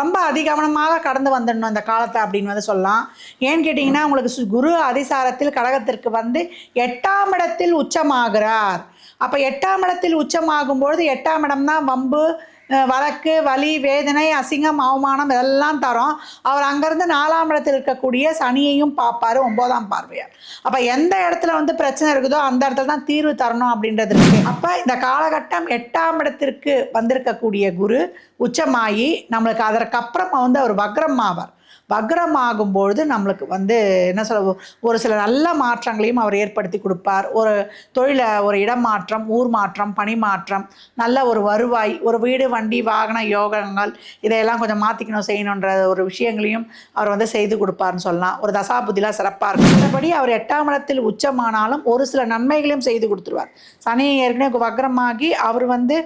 ரொம்ப அதிகவனமாக கடந்து வந்துடணும் இந்த காலத்தை அப்படின்னு வந்து சொல்லலாம். ஏன்னு கேட்டிங்கன்னா உங்களுக்கு குரு அதிசாரத்தில் கடகத்திற்கு வந்து எட்டாம் இடத்தில் உச்சமாகிறார். அப்போ எட்டாம் இடத்தில் உச்சமாகும்பொழுது எட்டாம் இடம் தான் வம்பு வழக்கு வலி வேதனை அசிங்கம் அவமானம் இதெல்லாம் தரும். அவர் அங்கேருந்து நாலாம் இடத்தில் இருக்கக்கூடிய சனியையும் பார்ப்பார் ஒம்போதாம் பார்வையார். அப்போ எந்த இடத்துல வந்து பிரச்சனை இருக்குதோ அந்த இடத்துல தான் தீர்வு தரணும் அப்படின்றது இருக்கு. அப்போ இந்த காலகட்டம் எட்டாம் இடத்திற்கு வந்திருக்கக்கூடிய குரு உச்சமாகி நம்மளுக்கு அதற்கப்புறமா வந்து அவர் வக்ரம் ஆவார் வக்ரமாகும் பொழுது நம்மளுக்கு வந்து என்ன சொல்ல ஒரு சில நல்ல மாற்றங்களையும் அவர் ஏற்படுத்தி கொடுப்பார். ஒரு தொழிலை ஒரு இடம் மாற்றம் ஊர் மாற்றம் பணி மாற்றம் நல்ல ஒரு வருவாய் ஒரு வீடு வண்டி வாகன யோகங்கள் இதையெல்லாம் கொஞ்சம் மாற்றிக்கணும் செய்யணுன்ற ஒரு விஷயங்களையும் அவர் வந்து செய்து கொடுப்பார்னு சொல்லலாம். ஒரு தசாபுதிலாம் சிறப்பாக இருக்கும். மற்றபடி அவர் எட்டாம் இடத்தில் உச்சமானாலும் ஒரு சில நன்மைகளையும் செய்து கொடுத்துருவார். சனி ஏற்கனவே வக்ரமாகி அவர் வந்து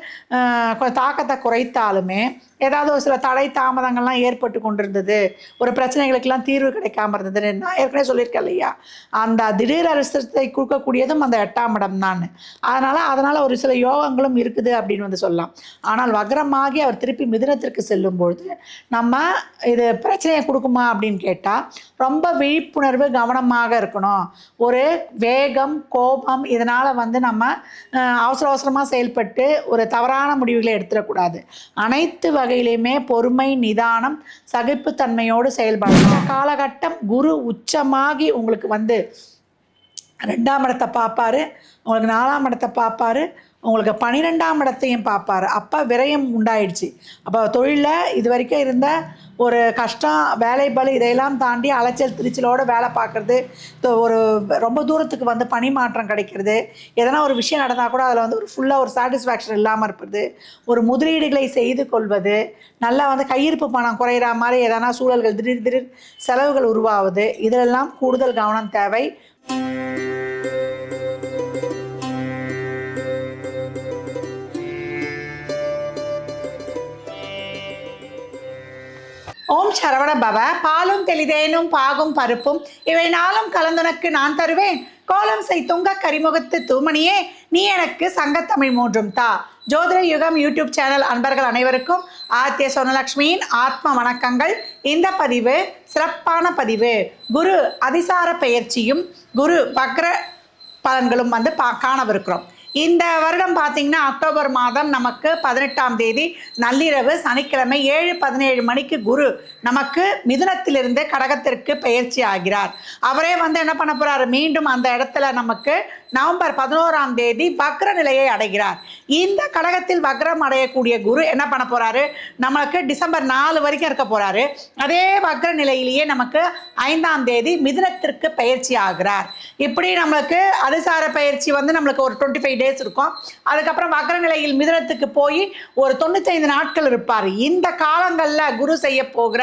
கொஞ்சம் தாக்கத்தை குறைத்தாலுமே ஏதாவது ஒரு சில தடை தாமதங்கள்லாம் ஏற்பட்டு கொண்டிருந்தது ஒரு பிரச்சனைகளுக்கெல்லாம் தீர்வு கிடைக்காம இருந்தது நான் ஏற்கனவே சொல்லியிருக்கேன் இல்லையா? அந்த திடீர் அரசத்தை கொடுக்கக்கூடியதும் அந்த எட்டாம் இடம் தான். அதனால் அதனால் ஒரு சில யோகங்களும் இருக்குது அப்படின்னு வந்து சொல்லலாம். ஆனால் வக்ரமாகி அவர் திருப்பி மிதுனத்திற்கு செல்லும் பொழுது நம்ம இது பிரச்சனையை கொடுக்குமா அப்படின்னு கேட்டால் ரொம்ப விழிப்புணர்வு கவனமாக இருக்கணும். ஒரு வேகம் கோபம் இதனால் வந்து நம்ம அவசர அவசரமாக செயல்பட்டு ஒரு தவறான முடிவுகளை எடுத்துடக்கூடாது. அனைத்து வகையிலையுமே பொறுமை நிதானம் சகிப்புத்தன்மையோடு செயல்பாடு. காலகட்டம் குரு உச்சமாகி உங்களுக்கு வந்து ரெண்டாம் இடத்தை பார்ப்பாரு. உங்களுக்கு நாலாம் இடத்தை பார்ப்பாரு உங்களுக்கு பன்னிரெண்டாம் இடத்தையும் பார்ப்பாரு. அப்போ விரயம் உண்டாயிடுச்சு. அப்போ தொழிலில் இது வரைக்கும் இருந்த ஒரு கஷ்டம் வேலை பலு இதையெல்லாம் தாண்டி அலைச்சல் திருச்சலோடு வேலை பார்க்குறது ஒரு ரொம்ப தூரத்துக்கு வந்து பணி மாற்றம் கிடைக்கிறது எதனா ஒரு விஷயம் நடந்தால் கூட அதில் வந்து ஒரு ஃபுல்லாக ஒரு சாட்டிஸ்ஃபேக்ஷன் இல்லாமல் இருப்பது ஒரு முதலீடுகளை செய்து கொள்வது நல்லா வந்து கையிருப்பு பணம் குறையிற மாதிரி எதனா சூழல்கள் திடீர் திடீர் செலவுகள் உருவாகுது இதிலெல்லாம் கூடுதல் கவனம் தேவை. ஓம் சரவண பவ. பாலும் தெளிதேனும் பாகும் பருப்பும். இவை நாளும் கலந்துனக்கு நான் தருவேன். கோலம் செய் துங்க கரிமுகத்து தூமணியே நீ எனக்கு சங்கத்தமிழ் மூன்றும் தா. ஜோதிட யுகம் யூடியூப் சேனல் அன்பர்கள் அனைவருக்கும் ஆத்திய சொனலக்ஷ்மியின் ஆத்ம வணக்கங்கள். இந்த பதிவு சிறப்பான பதிவு. குரு அதிசார பெயர்ச்சியும் குரு வக்ர பலன்களும் வந்து பா காணவிருக்கிறோம். இந்த வருடம் பார்த்தீங்கன்னா அக்டோபர் மாதம் நமக்கு பதினெட்டாம் தேதி நள்ளிரவு சனிக்கிழமை ஏழு பதினேழு மணிக்கு குரு நமக்கு மிதுனத்திலிருந்து கடகத்திற்கு பயிற்சி ஆகிறார். அவரே வந்து என்ன பண்ண போறாரு? மீண்டும் அந்த இடத்துல நமக்கு நவம்பர் பதினோராம் தேதி வக்ர நிலையை அடைகிறார். இந்த கடகத்தில் வக்ரம் அடையக்கூடிய குரு என்ன பண்ண போறாரு? நமக்கு டிசம்பர் நாலு வரைக்கும் இருக்க போறாரு. அதே வக்ர நிலையிலேயே நமக்கு ஐந்தாம் தேதி மிதுனத்திற்கு பயிற்சி ஆகிறார். இப்படி நம்மளுக்கு அதிசார பயிற்சி வந்து நம்மளுக்கு ஒரு டுவெண்ட்டி ஃபைவ் டேஸ் இருக்கும். அதுக்கப்புறம் வக்ர நிலையில் மிதுனத்துக்கு போய் ஒரு தொண்ணூத்தைந்து நாட்கள் இருப்பார். இந்த காலங்களில் குரு செய்ய போகிற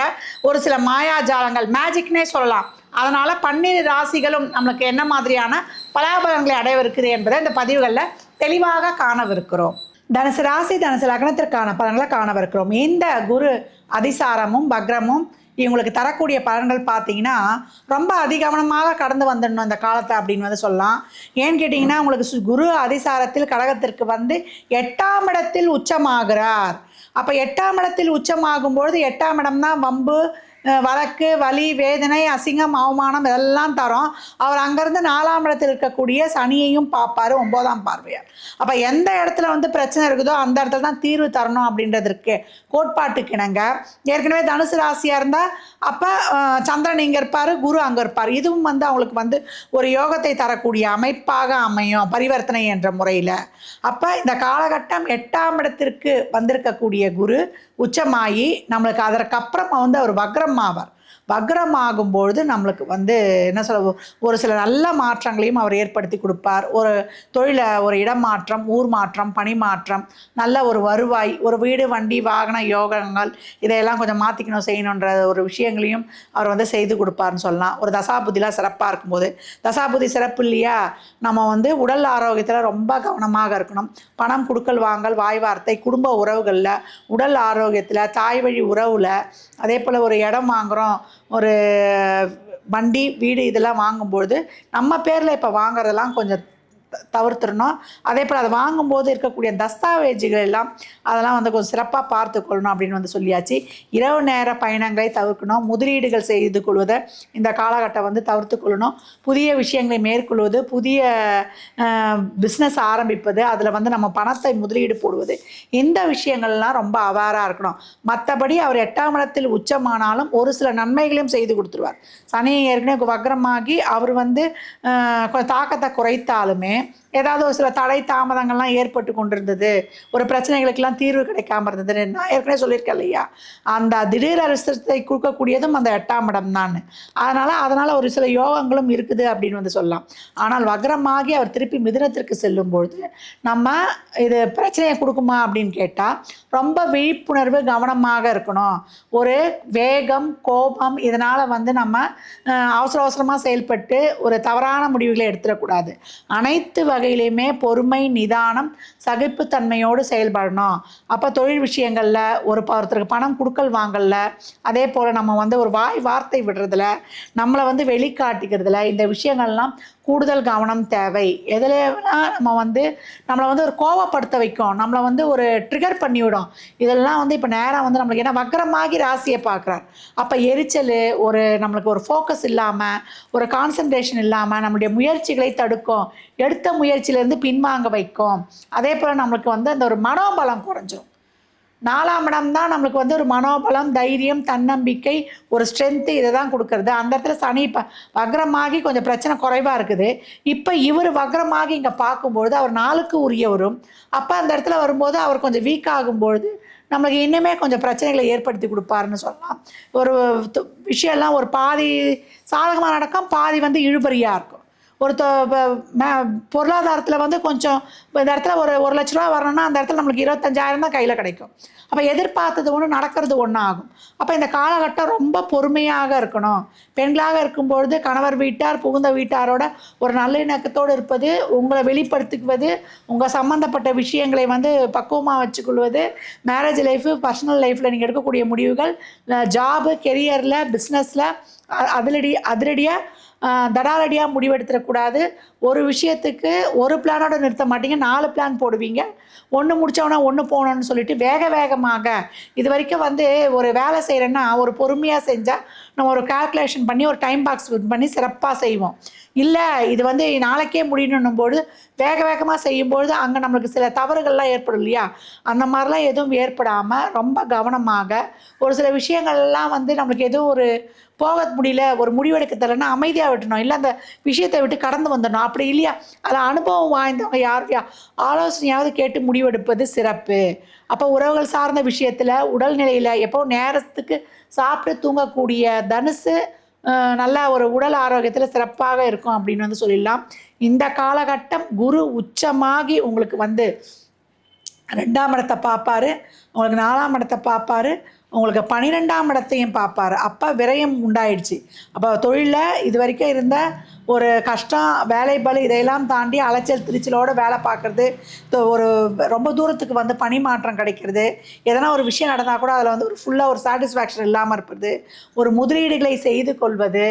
ஒரு சில மாயாஜாலங்கள் மேஜிக்னே சொல்லலாம். அதனால் பன்னிரு ராசிகளும் நம்மளுக்கு என்ன மாதிரியான பலாபலங்களை அடையவிருக்குது என்பதை இந்த பதிவுகளில் தெளிவாக காணவிருக்கிறோம். தனுசு ராசி தனுசு லக்னத்திற்கான பலன்களை காணவிருக்கிறோம். இந்த குரு அதிசாரமும் பக்ரமும் இவங்களுக்கு தரக்கூடிய பலன்கள் பார்த்தீங்கன்னா ரொம்ப அதிகவனமாக கடந்து வந்துடணும் இந்த காலத்தை அப்படின்னு வந்து சொல்லலாம். ஏன்னு கேட்டிங்கன்னா உங்களுக்கு குரு அதிசாரத்தில் கடகத்திற்கு வந்து எட்டாம் இடத்தில் உச்சமாகிறார். அப்போ எட்டாம் இடத்தில் உச்சமாகும்பொழுது எட்டாம் இடம் தான் வம்பு வழக்கு வலி வேதனை அசிங்கம் அவமானம் இதெல்லாம் தரும். அவர் அங்கேருந்து நாலாம் இடத்தில் இருக்கக்கூடிய சனியையும் பார்ப்பார் ஒம்போதாம் பார்வையார். அப்போ எந்த இடத்துல வந்து பிரச்சனை இருக்குதோ அந்த இடத்துல தான் தீர்வு தரணும் அப்படின்றது இருக்கு. கோட்பாட்டுக்கு இணங்க. ஏற்கனவே தனுசு ராசியாக இருந்தால் அப்போ சந்திரன் இங்கே இருப்பார் குரு அங்கே இருப்பார். இதுவும் வந்து அவங்களுக்கு வந்து ஒரு யோகத்தை தரக்கூடிய அமைப்பாக அமையும் பரிவர்த்தனை என்ற முறையில். அப்போ இந்த காலகட்டம் எட்டாம் இடத்திற்கு வந்திருக்கக்கூடிய குரு உச்சமாகி நம்மளுக்கு அதற்கப்புறமா வந்து அவர் வக்ரம் ஆவார் வக்ரமாகும் பொழுது நம்மளுக்கு வந்து என்ன சொல்ல ஒரு சில நல்ல மாற்றங்களையும் அவர் ஏற்படுத்தி கொடுப்பார். ஒரு தொழிலை ஒரு இடம் மாற்றம் ஊர் மாற்றம் பணி மாற்றம் நல்ல ஒரு வருவாய் ஒரு வீடு வண்டி வாகன யோகங்கள் இதையெல்லாம் கொஞ்சம் மாற்றிக்கணும் செய்யணுன்ற ஒரு விஷயங்களையும் அவர் வந்து செய்து கொடுப்பார்னு சொல்லலாம். ஒரு தசாபுதிலாம் சிறப்பாக இருக்கும்போது. தசாபுதி சிறப்பு இல்லையா? நம்ம வந்து உடல் ஆரோக்கியத்தில் ரொம்ப கவனமாக இருக்கணும். பணம் கொடுக்கல் வாங்கல் வாய் வார்த்தை குடும்ப உறவுகளில் உடல் ஆரோக்கியத்தில் தாய் வழி உறவில் அதே போல் ஒரு இடம் வாங்குகிறோம் ஒரு வண்டி வீடு இதெல்லாம் வாங்கும்பொழுது நம்ம பேரில் இப்போ வாங்குறதெல்லாம் கொஞ்சம் தவிர்த்துடணும். அதே போல் அதை வாங்கும்போது இருக்கக்கூடிய தஸ்தாவேஜுகள் எல்லாம் அதெல்லாம் வந்து கொஞ்சம் சிறப்பாக பார்த்துக்கொள்ளணும் அப்படின்னு வந்து சொல்லியாச்சு. இரவு நேர பயணங்களை தவிர்க்கணும். முதலீடுகள் செய்து கொள்வதை இந்த காலகட்டம் வந்து தவிர்த்து கொள்ளணும். புதிய விஷயங்களை மேற்கொள்வது புதிய பிஸ்னஸ் ஆரம்பிப்பது அதில் வந்து நம்ம பணத்தை முதலீடு போடுவது. இந்த விஷயங்கள்லாம் ரொம்ப அவேராக இருக்கணும். மற்றபடி அவர் எட்டாம் இடத்தில் உச்சமானாலும் ஒரு சில நன்மைகளையும் செய்து கொடுத்துருவார். சனி ஏற்கனவே வக்ரமாகி அவர் வந்து கொஞ்சம் தாக்கத்தை குறைத்தாலுமே ஏதாவது ஒரு சில தடை தாமதங்கள்லாம் ஏற்பட்டு கொண்டிருந்தது. ஒரு பிரச்சனைகளுக்கெல்லாம் தீர்வு கிடைக்காம இருந்தது நான் ஏற்கனவே சொல்லியிருக்கேன் இல்லையா? அந்த திடீர் அரசத்தை கொடுக்கக்கூடியதும் அந்த எட்டாம் இடம் தான். அதனால் அதனால் ஒரு சில யோகங்களும் இருக்குது அப்படின்னு வந்து சொல்லலாம். ஆனால் வக்ரமாகி அவர் திருப்பி மிதுனத்திற்கு செல்லும்பொழுது நம்ம இது பிரச்சனையை கொடுக்குமா அப்படின்னு கேட்டால் ரொம்ப விழிப்புணர்வு கவனமாக இருக்கணும். ஒரு வேகம் கோபம் இதனால் வந்து நம்ம அவசர அவசரமாக செயல்பட்டு ஒரு தவறான முடிவுகளை எடுத்துடக்கூடாது. அனைத்து அனைத்து வகையிலையுமே பொறுமை நிதானம் சகிப்புத்தன்மையோடு செயல்படணும். அப்போ தொழில் விஷயங்களில் ஒரு ஒருத்தருக்கு பணம் கொடுக்கல் வாங்கல அதே போல் நம்ம வந்து ஒரு வாய் வார்த்தை விடுறதுல நம்மளை வந்து வெளிக்காட்டிக்கிறதுல இந்த விஷயங்கள்லாம் கூடுதல் கவனம் தேவை. எதுலனா நம்ம வந்து நம்மளை வந்து ஒரு கோவப்படுத்த வைக்கும். நம்மளை வந்து ஒரு ட்ரிகர் பண்ணிவிடும். இதெல்லாம் வந்து இப்போ நேரம் வந்து நம்மளுக்கு ஏன்னா வக்கரமாகி ராசியை பார்க்குறார். அப்போ எரிச்சல் ஒரு நம்மளுக்கு ஒரு ஃபோக்கஸ் இல்லாமல் ஒரு கான்சன்ட்ரேஷன் இல்லாமல் நம்மளுடைய முயற்சிகளை தடுக்கும். எடுத்த முயற்சியிலேருந்து பின்வாங்க வைக்கும். அதே போல் நம்மளுக்கு வந்து அந்த ஒரு மனோபலம் குறைஞ்சிரும். நாலாம் இடம் தான் நம்மளுக்கு வந்து ஒரு மனோபலம் தைரியம் தன்னம்பிக்கை ஒரு ஸ்ட்ரென்த்து இதை தான் கொடுக்கறது. அந்த இடத்துல சனி இப்போ வக்ரமாகி கொஞ்சம் பிரச்சனை குறைவாக இருக்குது. இப்போ இவர் வக்ரமாகி இங்கே பார்க்கும்பொழுது அவர் நாளுக்கு உரியவரும். அப்போ அந்த இடத்துல வரும்போது அவர் கொஞ்சம் வீக் ஆகும்பொழுது நம்மளுக்கு இன்னுமே கொஞ்சம் பிரச்சனைகளை ஏற்படுத்தி கொடுப்பாருன்னு சொல்லலாம். ஒரு து- விஷயம்லாம் ஒரு பாதி சாதகமாக நடக்கும் பாதி வந்து இழுபறியாக இருக்கும். ஒருத்த பொருளாதாரத்தில் வந்து கொஞ்சம் இப்போ இந்த இடத்துல ஒரு ஒரு லட்ச ரூபா வரணும்னா அந்த இடத்துல நம்மளுக்கு இருபத்தஞ்சாயிரம் தான் கையில் கிடைக்கும். அப்போ எதிர்பார்த்தது ஒன்று நடக்கிறது ஒன்று ஆகும் அப்போ இந்த காலகட்டம் ரொம்ப பொறுமையாக இருக்கணும். பெண்களாக இருக்கும்பொழுது கணவர் வீட்டார் புகுந்த வீட்டாரோட ஒரு நல்லிணக்கத்தோடு இருப்பது உங்களை வெளிப்படுத்திக்குவது உங்கள் சம்மந்தப்பட்ட விஷயங்களை வந்து பக்குவமாக வச்சுக்கொள்வது மேரேஜ் லைஃபு பர்சனல் லைஃப்பில் நீங்கள் எடுக்கக்கூடிய முடிவுகள் ஜாபு கெரியரில் பிஸ்னஸில் அதிரடி அதிரடியாக தடாலடியாக முடிவெடுத்துடக்கூடாது ஒரு விஷயத்துக்கு ஒரு பிளானோட நிறுத்த மாட்டீங்க. நாலு பிளான் போடுவீங்க. ஒன்று முடித்தவொன்னே ஒன்று போகணும்னு சொல்லிட்டு வேக வேகமாக இது வரைக்கும் வந்து ஒரு வேலை செய்கிறேன்னா ஒரு பொறுமையாக செஞ்சால் நம்ம ஒரு கால்குலேஷன் பண்ணி ஒரு டைம் பாக்ஸ் பண்ணி சிறப்பாக செய்வோம். இல்லை இது வந்து நாளைக்கே முடியணும் போது வேக வேகமாக செய்யும்பொழுது அங்கே நம்மளுக்கு சில தவறுகள்லாம் ஏற்படும் இல்லையா? அந்த மாதிரிலாம் எதுவும் ஏற்படாமல் ரொம்ப கவனமாக ஒரு சில விஷயங்கள்லாம் வந்து நம்மளுக்கு எதுவும் ஒரு போக முடியல ஒரு முடிவெடுக்க தரலன்னா அமைதியாக விட்டணும் இல்லை அந்த விஷயத்தை விட்டு கடந்து வந்துடணும். அப்படி இல்லையா? அதில் அனுபவம் வாய்ந்தவங்க யாரையா ஆலோசனையாவது கேட்டு முடிவெடுப்பது சிறப்பு. அப்போ உறவுகள் சார்ந்த விஷயத்தில் உடல்நிலையில் எப்போ நேரத்துக்கு சாப்பிட்டு தூங்கக்கூடிய தனுசு நல்ல ஒரு உடல் ஆரோக்கியத்தில் சிறப்பாக இருக்கும் அப்படின்னு வந்து சொல்லிடலாம். இந்த காலகட்டம் குரு உச்சமாகி உங்களுக்கு வந்து ரெண்டாம் இடத்தை பார்ப்பாரு. உங்களுக்கு நாலாம் இடத்தை பார்ப்பாரு. உங்களுக்கு பன்னிரெண்டாம் இடத்தையும் பார்ப்பாரு. அப்போ விரயம் உண்டாயிடுச்சு. அப்போ தொழிலில் இது வரைக்கும் இருந்த ஒரு கஷ்டம் வேலை பளு இதையெல்லாம் தாண்டி அலைச்சல் திருச்சலோடு வேலை பார்க்குறது ஒரு ரொம்ப தூரத்துக்கு வந்து பணி மாற்றம் கிடைக்கிறது எதனா ஒரு விஷயம் நடந்தால் கூட அதில் வந்து ஒரு ஃபுல்லாக ஒரு சாட்டிஸ்ஃபேக்ஷன் இல்லாமல் இருப்பது ஒரு முதலீடுகளை செய்து கொள்வது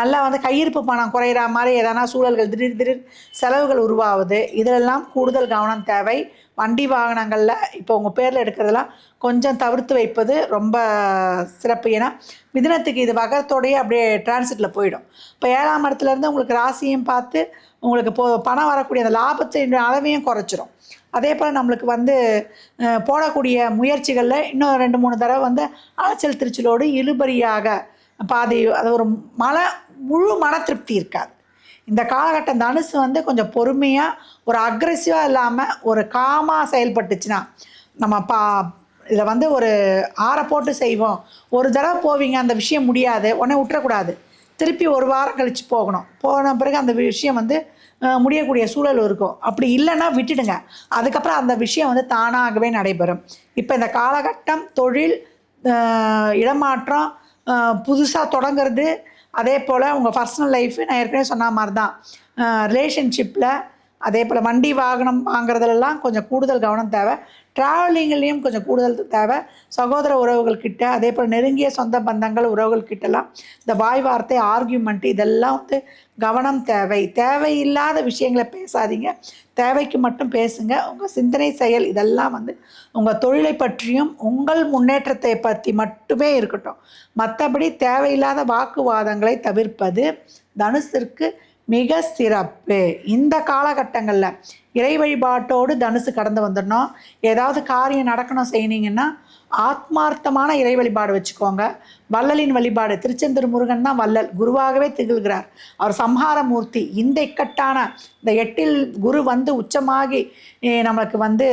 நல்லா வந்து கையிருப்பு பணம் குறையிற மாதிரி எதனா சூழல்கள் திடீர் திடீர் செலவுகள் உருவாகுது இதிலெல்லாம் கூடுதல் கவனம் தேவை. வண்டி வாகனங்களில் இப்போ உங்கள் பேரில் எடுக்கிறதெல்லாம் கொஞ்சம் தவிர்த்து வைப்பது ரொம்ப ரொம்ப சிறப்பு. ஏன்னா மிதினத்துக்கு இது வகரத்தோடையே அப்படியே டிரான்சிட்டில் போயிடும். இப்போ ஏழாம் இடத்துலேருந்து உங்களுக்கு ராசியும் பார்த்து உங்களுக்கு போ பணம் வரக்கூடிய அந்த லாபத்தின் அளவையும் குறைச்சிரும். அதே போல் நம்மளுக்கு வந்து போடக்கூடிய முயற்சிகளில் இன்னும் ரெண்டு மூணு தடவை வந்து அலைச்சல் திருச்சலோடு இழுபறியாக பாதி அது ஒரு மன முழு மன திருப்தி இருக்காது. இந்த காலகட்டம் தனுசு வந்து கொஞ்சம் பொறுமையாக ஒரு அக்ரெசிவாக இல்லாமல் ஒரு காமாக செயல்பட்டுச்சுன்னா நம்ம பா இதில் வந்து ஒரு ஆற போட்டு செய்வோம். ஒரு தடவை போவீங்க அந்த விஷயம் முடியாது. உடனே விட்டுறக்கூடாது. திருப்பி ஒரு வாரம் கழித்து போகணும். போன பிறகு அந்த விஷயம் வந்து முடியக்கூடிய சூழல் இருக்கும். அப்படி இல்லைன்னா விட்டுடுங்க. அதுக்கப்புறம் அந்த விஷயம் வந்து தானாகவே நடைபெறும். இப்போ இந்த காலகட்டம் தொழில் இடமாற்றம் புதுசாக தொடங்குறது அதே போல் உங்கள் பர்சனல் லைஃப் நான் ஏற்கனவே சொன்ன மாதிரி தான். ரிலேஷன்ஷிப்பில் அதே போல் வண்டி வாகனம் வாங்குறதுலலாம் கொஞ்சம் கூடுதல் கவனம் தேவை. ட்ராவலிங்லேயும் கொஞ்சம் கூடுதல் தேவை. சகோதர உறவுகள் கிட்ட அதே போல் நெருங்கிய சொந்த பந்தங்கள் உறவுகள் கிட்டலாம் இந்த வாய் வார்த்தை ஆர்கியூமெண்ட் இதெல்லாம் வந்து கவனம் தேவை. தேவையில்லாத விஷயங்களை பேசாதீங்க. தேவைக்கு மட்டும் பேசுங்க. உங்கள் சிந்தனை செயல் இதெல்லாம் வந்து உங்கள் தொழிலை பற்றியும் உங்கள் முன்னேற்றத்தை பற்றி மட்டுமே இருக்கட்டும். மற்றபடி தேவையில்லாத வாக்குவாதங்களை தவிர்ப்பது தனுசிற்கு மிக சிறப்பு. இந்த காலகட்டங்களில் இறை வழிபாட்டோடு தனுசு கடந்து வந்துடணும். ஏதாவது காரியம் நடக்கணும் செய்யணிங்கன்னா ஆத்மார்த்தமான இறை வழிபாடு வச்சுக்கோங்க. வள்ளலின் வழிபாடு திருச்செந்தூர் முருகன் தான் வள்ளல். குருவாகவே திகழ்கிறார். அவர் சம்ஹார மூர்த்தி. இந்த இக்கட்டான இந்த எட்டில் குரு வந்து உச்சமாகி நமக்கு வந்து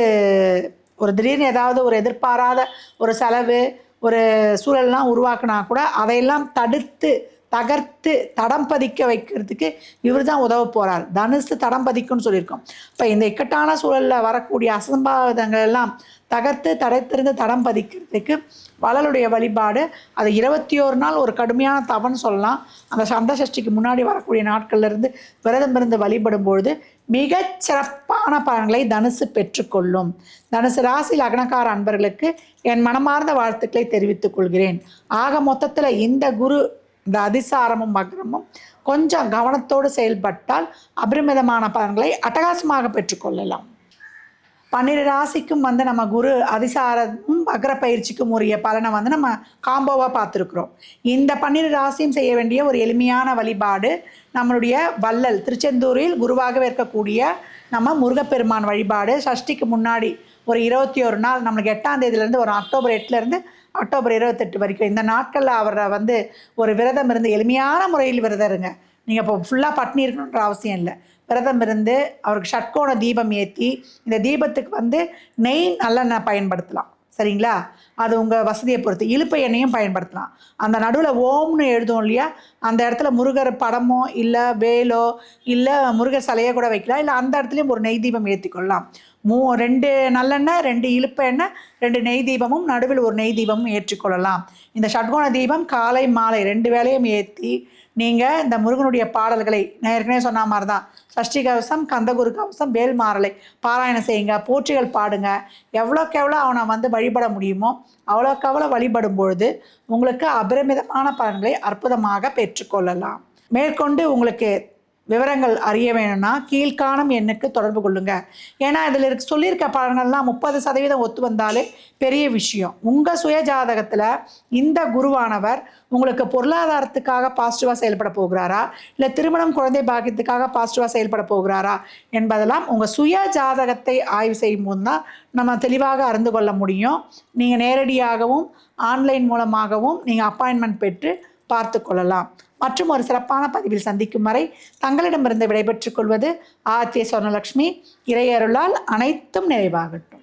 ஒரு திடீர்னு ஏதாவது ஒரு எதிர்பாராத ஒரு செலவு ஒரு சூழல்லாம் உருவாக்குனா கூட அதையெல்லாம் தடுத்து தகர்த்து தடம் பதிக்க வைக்கிறதுக்கு இவர் தான் உதவ போகிறார் தனுசு தடம் பதிக்கும்னு சொல்லியிருக்கோம். இப்போ இந்த இக்கட்டான சூழலில் வரக்கூடிய அசம்பாவிதங்கள் எல்லாம் தகர்த்து தடைத்திருந்து தடம் பதிக்கிறதுக்கு வளலுடைய வழிபாடு அது இருபத்தி ஒரு நாள் ஒரு கடுமையான தவன்னு சொல்லலாம். அந்த சந்த சஷ்டிக்கு முன்னாடி வரக்கூடிய நாட்கள்லேருந்து விரதம் இருந்து வழிபடும் பொழுது மிகச் சிறப்பான பலன்களை தனுசு பெற்றுக்கொள்ளும் தனுசு ராசி லக்னக்கார அன்பர்களுக்கு என் மனமார்ந்த வாழ்த்துக்களை தெரிவித்துக் கொள்கிறேன். ஆக மொத்தத்தில் இந்த குரு இந்த அதிசாரமும் மகரமும் கொஞ்சம் கவனத்தோடு செயல்பட்டால் அபரிமிதமான பலன்களை அட்டகாசமாக பெற்றுக்கொள்ளலாம் பன்னிரு ராசிக்கும் வந்து நம்ம குரு அதிசாரமும் அக்ர பயிற்சிக்கும் உரிய பலனை வந்து நம்ம காம்போவாக பார்த்துருக்குறோம். இந்த பன்னிரு ராசியும் செய்ய வேண்டிய ஒரு எளிமையான வழிபாடு நம்மளுடைய வள்ளல் திருச்செந்தூரில் குருவாகவே இருக்கக்கூடிய நம்ம முருகப்பெருமான் வழிபாடு. சஷ்டிக்கு முன்னாடி ஒரு இருபத்தி ஒரு நாள் நம்மளுக்கு எட்டாம் தேதியிலேருந்து ஒரு அக்டோபர் எட்டுலேருந்து அக்டோபர் இருபத்தெட்டு வரைக்கும். இந்த நாட்களில் அவரை வந்து ஒரு விரதம் இருந்து எளிமையான முறையில் விரதம் இருங்க நீங்கள் இப்போ ஃபுல்லாக பட்னி இருக்கணுன்ற அவசியம் இல்லை. விரதம் இருந்து அவருக்கு ஷட்கோண தீபம் ஏற்றி இந்த தீபத்துக்கு வந்து நெய் நல்லெண்ணெய் பயன்படுத்தலாம். சரிங்களா? அது உங்கள் வசதியை பொறுத்து. இழுப்பை எண்ணெயும் பயன்படுத்தலாம். அந்த நடுவில் ஓம்னு எழுதும் இல்லையா? அந்த இடத்துல முருகர் படமோ இல்லை வேலோ இல்லை முருகர் சிலையோ கூட வைக்கலாம். இல்லை அந்த இடத்துலையும் ஒரு நெய் தீபம் ஏற்றிக்கொள்ளலாம் மூ ரெண்டு நல்லெண்ணெய் ரெண்டு இழுப்ப எண்ணெய் ரெண்டு நெய் தீபமும் நடுவில் ஒரு நெய் தீபமும் ஏற்றிக்கொள்ளலாம் இந்த ஷட்கோண தீபம் காலை மாலை ரெண்டு வேளையும் ஏற்றி நீங்கள் இந்த முருகனுடைய பாடல்களை நான் ஏற்கனவே சொன்ன மாதிரி தான் சஷ்டி கவசம் கந்தகுரு கவசம் வேல் மாறலை. பாராயணம் செய்யுங்க போற்றிகள் பாடுங்க. எவ்வளோக்கு எவ்வளோ அவனை வந்து வழிபட முடியுமோ அவ்வளோக்கு அவ்வளோ வழிபடும் பொழுது உங்களுக்கு அபரிமிதமான பலன்களை அற்புதமாக பெற்றுக்கொள்ளலாம். மேற்கொண்டு உங்களுக்கு விவரங்கள் அறிய வேணும்னா கீழ்காணும் எண்ணுக்கு தொடர்பு கொள்ளுங்க. ஏன்னா இதில் இருக்க சொல்லியிருக்க பலன்கள்லாம் முப்பது சதவீதம் ஒத்து வந்தாலே பெரிய விஷயம். உங்கள் சுய ஜாதகத்தில் இந்த குருவானவர் உங்களுக்கு பொருளாதாரத்துக்காக பாசிட்டிவாக செயல்பட போகிறாரா? இல்லை திருமணம் குழந்தை பாக்கியத்துக்காக பாசிட்டிவாக செயல்பட போகிறாரா? என்பதெல்லாம் உங்கள் சுய ஜாதகத்தை ஆய்வு செய்யும் போது தான் நம்ம தெளிவாக அறிந்து கொள்ள முடியும். நீங்கள் நேரடியாகவும் ஆன்லைன் மூலமாகவும் நீங்கள் அப்பாயின்மெண்ட் பெற்று பார்த்து கொள்ளலாம். மற்றும் ஒரு சிறப்பான பதிவில் சந்திக்கும் வரை தங்களிடமிருந்து விடைபெற்றுக் கொள்வது ஆர்த்திய சொர்ணலக்ஷ்மி. இறையருளால் அனைத்தும் நிறைவாகட்டும்.